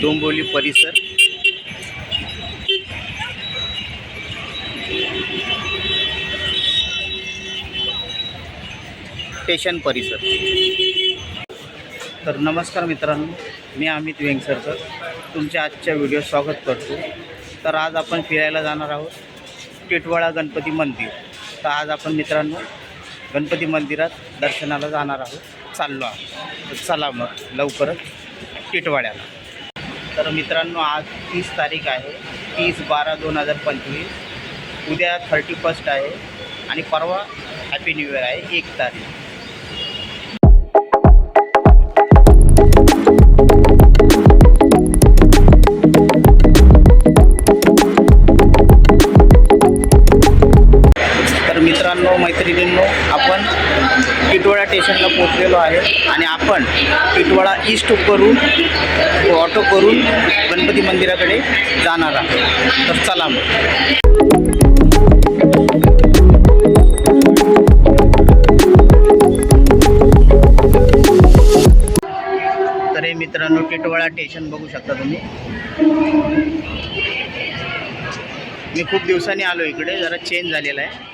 डोंबिवली परिसर. स्टेशन परिसर. तर नमस्कार मित्रांनो मी अमित वेंगसरकर. तुमच्या आजच्या व्हिडिओ स्वागत करतो. तर आज आपण फिरायला जाणार आहोत टिटवाळा गणपती मंदिर. तर आज आपण मित्रांनो गणपती मंदिरात दर्शनाला जाणार आहोत. चाललो आहोत. चला मग लवकरच टिटवाळ्याला तर मित्रांनो आज तीस तारीख आहे. तीस बारा दोन हजार पंचवीस. उद्या थर्टी फर्स्ट आहे. आणि परवा हॅपी न्यू इयर आहे. एक तारीख. तर मित्रांनो मैत्रिणींनो पिटवाडा स्टेशनला पोचलेलो आहे. आणि आपण पिटवाडा ईस्ट करून ऑटो करून गणपती मंदिराकडे जाणार आहोत. तर चला मग. तर हे मित्रांनो टिटवाळा स्टेशन बघू शकता तुम्ही. मी खूप दिवसांनी आलो इकडे जरा चेंज झालेला आहे.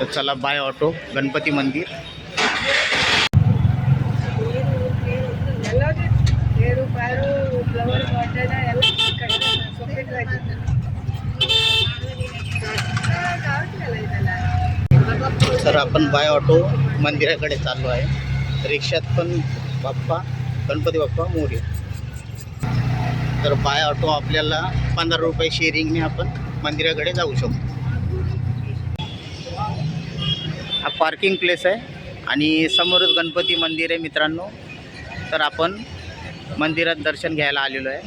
तर चला बाय ऑटो गणपती मंदिर. तर आपण बाय ऑटो मंदिराकडे चाललो आहे. रिक्षात पण बाप्पा गणपती बाप्पा मोरे. तर बाय ऑटो आपल्याला पंधरा रुपये शेअरिंगने आपण मंदिराकडे जाऊ शकतो. हा पार्किंग प्लेस आहे. आणि समोरच गणपती मंदिर आहे मित्रांनो. तर आपण मंदिरात दर्शन घ्यायला आलेलो आहे.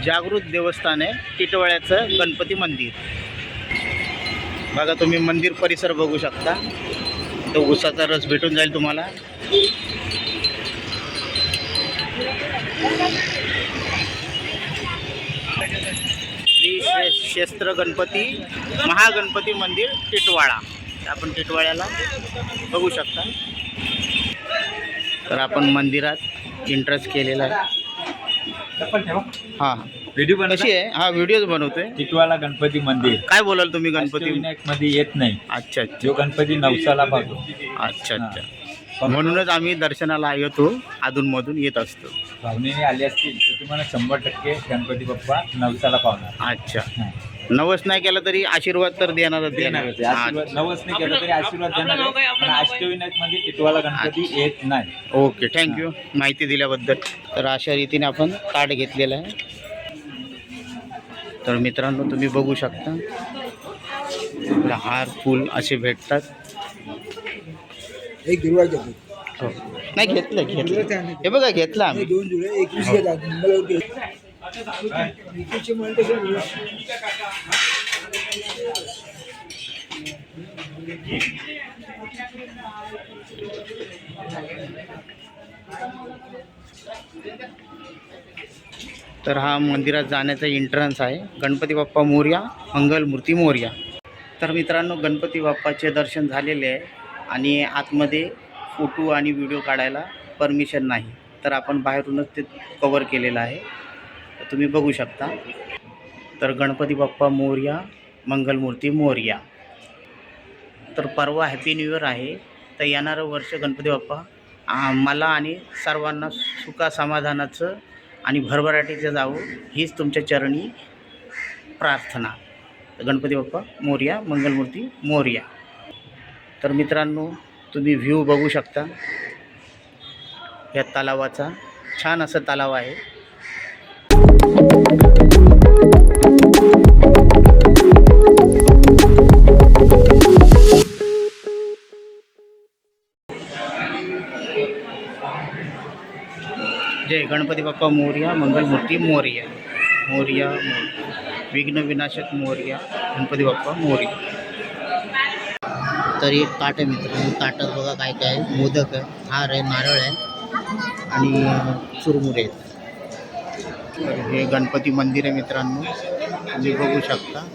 जागृत देवस्थान आहे टिटवाळ्याचं गणपती मंदिर. बघा तुम्ही मंदिर परिसर बघू शकता. तो उसाचा रस भेटून जाईल तुम्हाला. श्री शे- क्षेत्र गणपती महागणपती मंदिर टिटवाळा. आपण टिटवाळ्याला बघू शकता. तर आपण मंदिरात इंटरेस्ट केलेला आहे. हां. व्हिडिओ कशी आहे? हा व्हिडिओज बनवतोय. टिटवाला गणपती मंदिर. काय बोलाल तुम्ही गणपती? मध्ये येत नाही. अच्छा जो गणपती नवसाला पाहतो. अच्छा अच्छा. म्हणूनच आम्ही दर्शनाला येतो अधूनमधून येत असतो. भावनेने आले असतील तर तुम्हाला शंभर टक्के गणपती बाप्पा नवसाला पावणार अच्छा. नवस नाही केला तरी आशीर्वाद तर देणारच देणार. आशीर्वाद नवस नाही केलं तरी आशीर्वाद देणार आहे. पण अष्टविनायकमध्ये टिटवाला गणपती येत नाही. ओके थँक्यू माहिती दिल्याबद्दल. तर अशा रीतीने आपण ताट घेतलेलं आहे. तर मित्रांनो तुम्ही बघू शकता. आपलं हार फूल असे भेटतात. एक दुर्वा घेतो हो. नाही घेतलं घेतलं. हे बघा घेतलं आम्ही. दोन जुलै एकवीस घेतात तर हा मंदिरात जाण्याचा एंट्रन्स आहे. गणपती बाप्पा मोर्या मंगलमूर्ती मोर्या. तर मित्रांनो गणपती बाप्पाचे दर्शन झालेले आहे आणि आतमध्ये फोटो आणि व्हिडिओ काढायला परमिशन नाही. तर आपण बाहेरूनच ते कवर केलेलं आहे. तुम्ही बघू शकता. तर गणपती बाप्पा मोर्या मंगलमूर्ती मोर्या. तर परवा हॅपी न्यू इयर आहे. तर येणारं वर्ष गणपती बाप्पा मला आणि सर्वांना सुखा समाधानाचं आणि भरभराटीचं जावं हीच तुमच्या चरणी प्रार्थना. गणपती बाप्पा मोर्या मंगलमूर्ती मोर्या. तर मित्रांनो तुम्ही व्ह्यू बघू शकता. या तलावाचा छान असं तलाव आहे. जय गणपती बाप्पा मोर्या मंगलमूर्ती मोर्या. मोर्या विघ्न विनाशक मोर्या गणपती बाप्पा मोर्या. तर एक ताट आहे मित्रांनो ताटात बघा काय काय मोदक आहे. हार आहे नारळ आहे आणि चुरमुरे आहेत. तर हे गणपती मंदिर आहे मित्रांनो. तुम्ही बघू शकता.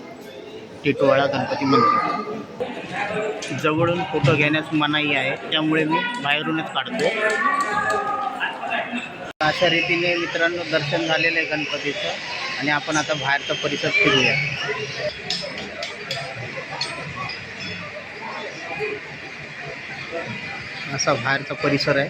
टिटवाळा गणपती मंदिर. जवळून फोटो घेण्यास मनाई आहे. त्यामुळे मी बाहेरूनच काढतो अशा रीतीने मित्रांनो दर्शन झालेलं आहे गणपतीचं. आणि आपण आता बाहेरचा परिसर फिरूया. असा बाहेरचा परिसर आहे.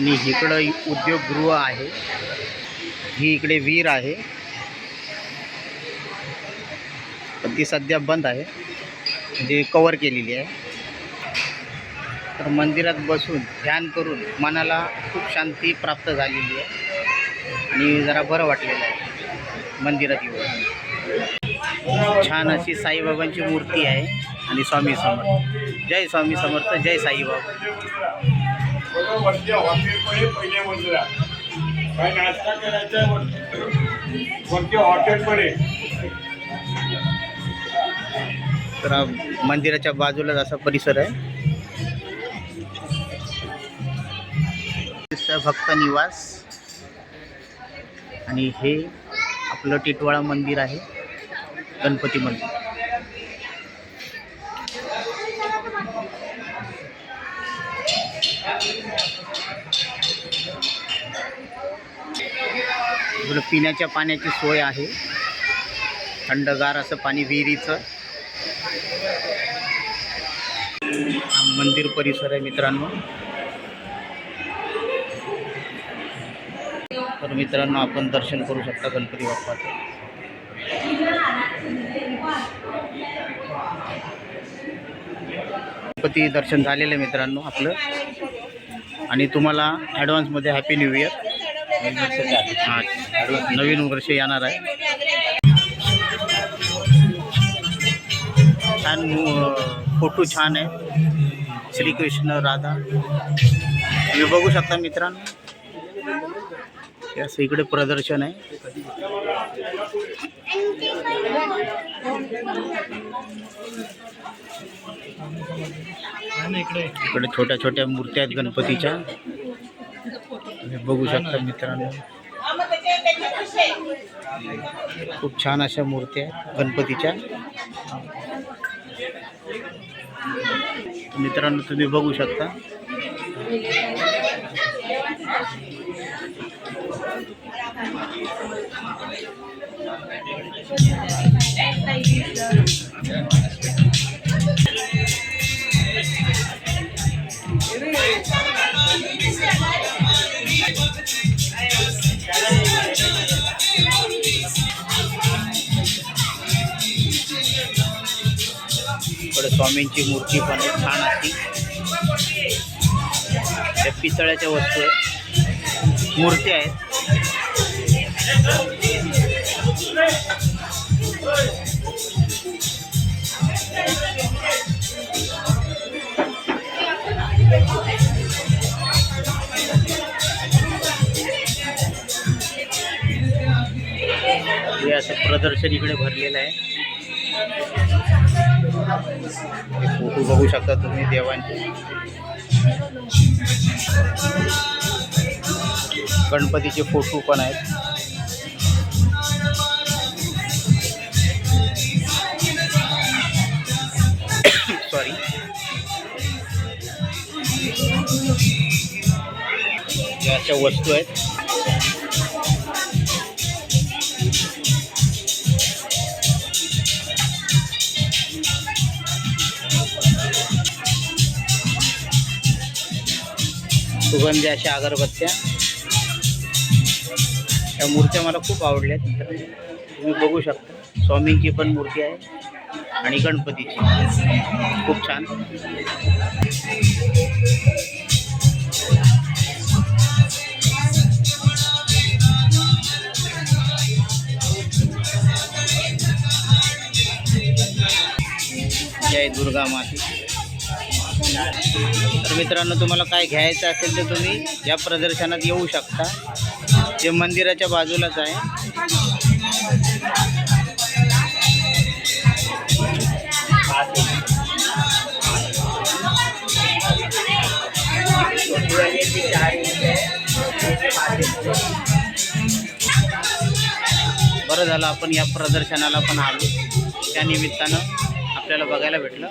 आणि इकडं उद्योगगृह आहे. ही इकडे विहीर आहे. पण ती सध्या बंद आहे. म्हणजे कवर केलेली आहे. तर मंदिरात बसून ध्यान करून मनाला खूप शांती प्राप्त झालेली आहे. आणि जरा बरं वाटलेलं आहे. मंदिरात येऊन. छान अशी साईबाबांची मूर्ती आहे. आणि स्वामी समर्थ. जय स्वामी समर्थ जय साईबाबा. बरोबर वरती हॉटेलमध्ये पहिल्या मजला काय नाश्ता करायचा वरती वरती हॉटेलमध्ये तर मंदिराच्या बाजूलाच असा परिसर आहे. भक्त निवास. आणि हे आपलं टिटवाळा मंदिर आहे गणपती मंदिर. इकडं पिण्याच्या पाण्याची सोय आहे. थंडगार असं पाणी विहिरीचं. मंदिर परिसर आहे मित्रांनो. तर मित्रांनो आपण दर्शन करू शकता गणपती बाप्पाचं. गणपती दर्शन झालेलं आहे मित्रांनो आपलं. आणि तुम्हाला ॲडव्हान्समध्ये हॅपी न्यू इयर हां. नवीन वर्ष येणार आहे. छान फोटो छान आहे. श्रीकृष्ण राधा. तुम्ही बघू शकता मित्रांनो. असं इकडे प्रदर्शन आहे. इकडे छोट्या छोट्या मूर्त्या आहेत गणपतीच्या. तुम्ही बघू शकता मित्रांनो. खूप छान अशा मूर्त्या आहेत गणपतीच्या. मित्रांनो तुम्ही बघू शकता. इकडे स्वामींची मूर्ती पण आहे छान अशी. त्या पितळ्याच्या वस्तू आहेत. मूर्त्या आहेत. हे असं प्रदर्शन इकडे भरलेलं आहे. फोटो बघू शकता तुम्ही देवांचे. गणपतीचे फोटो पण आहेत. सॉरी ज्या अशा वस्तू आहेत. सुगंधी अशा अगरबत्त्या. या मूर्त्या मला खूप आवडल्या आहेत तुम्ही बघू शकता. स्वामींची पण मूर्ती आहे आणि गणपतीची. खूप छान. जय दुर्गा माती. तर मित्रांनो तुम्हाला काय घ्यायचं असेल तर तुम्ही या प्रदर्शनात येऊ शकता. जे मंदिराच्या बाजूलाच आहे. बरं झालं आपण या प्रदर्शनाला पण आलो. त्या निमित्तानं आपल्याला बघायला भेटलं.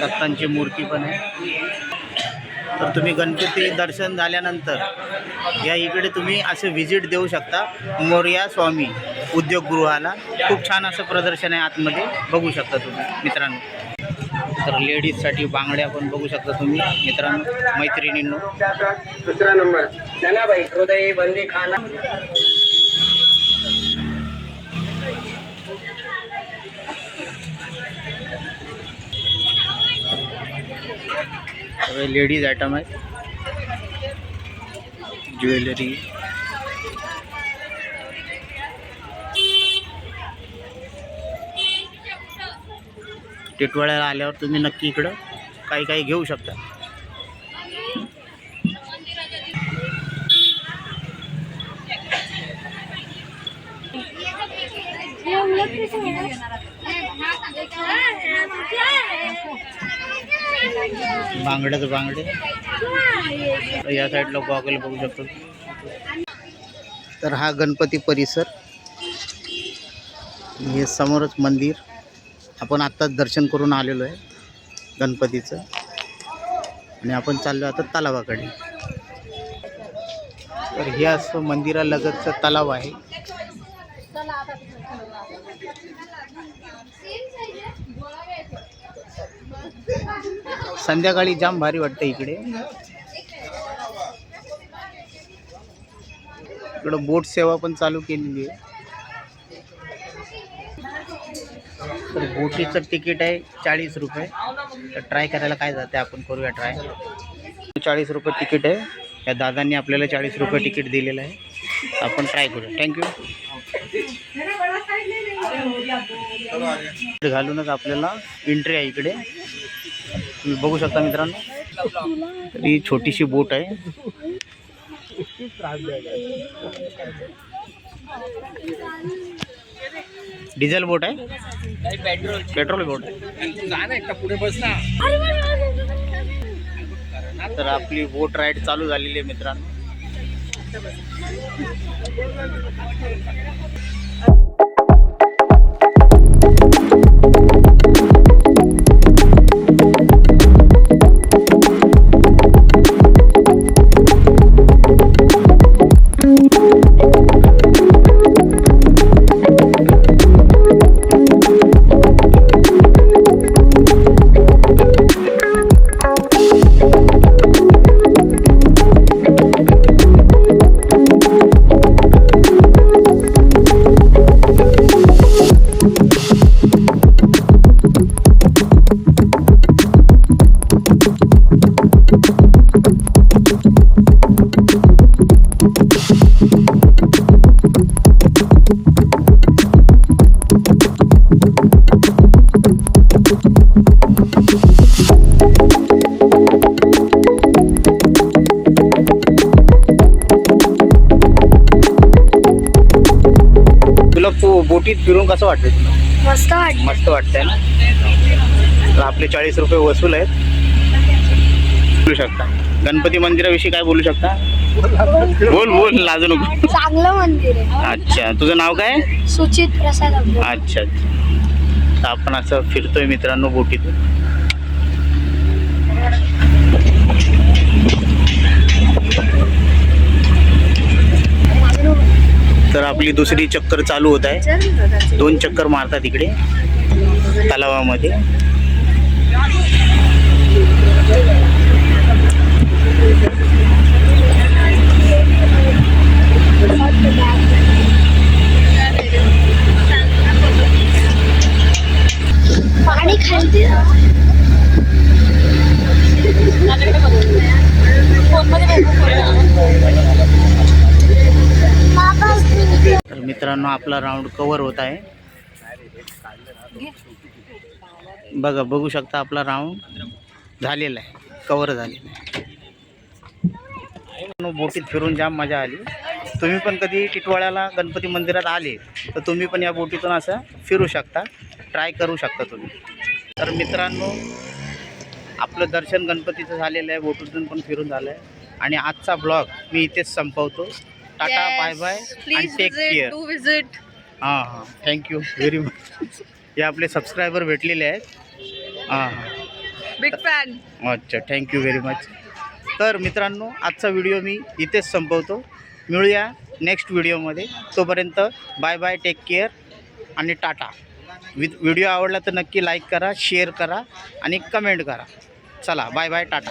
दत्तांची मूर्ती पण आहे. तर तुम्ही गणपती दर्शन झाल्यानंतर या इकडे तुम्ही असे व्हिजिट देऊ शकता मोर्या स्वामी उद्योगगृहाला. खूप छान असं प्रदर्शन आहे आतमध्ये. बघू शकता तुम्ही मित्रांनो. तर लेडीजसाठी बांगड्या पण बघू शकता तुम्ही मित्रांनो मैत्रिणींनो. दुसरा नंबर. सगळे लेडीज आयटम आहेत. ज्वेलरी. टिटवाळ्याला आल्यावर तुम्ही नक्की इकडं काही काही घेऊ शकता. बांगड्याचं बांगडे. या साईडला गॉगल बघू शकतो. तर हा गणपती परिसर. हे समोरच मंदिर. आपण आत्ताच दर्शन करून आलेलो आहे गणपतीचं. आणि आपण चाललो आता तलावाकडे. तर हे असं मंदिरालगतचं तलाव आहे. संध्याकाळी जाम भारी वाटतं इकडे. इकडं बोट सेवा पण चालू केलेली आहे. तर बोटीचं तिकीट आहे चाळीस रुपये. तर ट्राय करायला काय जाते आपण करूया ट्राय. चाळीस रुपये तिकीट आहे. या दादांनी आपल्याला चाळीस रुपये तिकीट दिलेलं आहे. आपण ट्राय करूया. थँक्यू घालूनच आपल्याला एंट्री आहे इकडे. बघू शकता मित्रांनो. ही छोटीशी बोट आहे. डिझेल बोट आहे. पेट्रोल बोट आहे. तर आपली बोट राईड चालू झालेली आहे मित्रांनो. तुला बोटीत फिरून कसं वाटतं तुला? मस्त वाटत मस्त वाटतंय ना? तर आपले चाळीस रुपये वसूल आहेत. बोलू शकता. गणपती मंदिराविषयी काय बोलू शकता? बोल बोल लाजू नको. चांगलं मंदिर आहे. अच्छा. तुझं नाव काय? सुचित प्रसाद. अच्छा. अच्छा आपण असं फिरतोय मित्रांनो बोटीतून. तर आपली दुसरी चक्कर चालू होत आहे. दोन चक्कर मारतात इकडे तलावामध्ये. पाणी खालती तर मित्रांनो आपला राऊंड कवर होत आहे. बघा बघू शकता आपला राऊंड झालेला आहे. कवर झालेला आहे. मित्रांनो, बोटीत फिरून जाम मजा आली. तुम्ही पण कधी टिटवाळ्याला गणपती मंदिरात आले तर तुम्ही पण या बोटीतून असं फिरू शकता. ट्राय करू शकता तुम्ही. तर मित्रांनो आपलं दर्शन गणपतीचं झालेलं आहे. बोटीतून पण फिरून झालं आहे आणि आजचा ब्लॉग मी इथेच संपवतो. टाटा बाय बाय आणि टेक केअर विजिट हां हां. थँक्यू व्हेरी मच हे आपले सबस्क्रायबर भेटलेले आहेत. हां हां. बिग फॅन अच्छा थँक्यू व्हेरी मच तर मित्रांनो आजचा व्हिडिओ मी इथेच संपवतो. मिळूया नेक्स्ट व्हिडिओमध्ये तोपर्यंत बाय बाय टेक केअर आणि टाटा. वि व्हिडिओ आवडला तर नक्की लाईक करा शेअर करा आणि कमेंट करा. चला बाय बाय टाटा.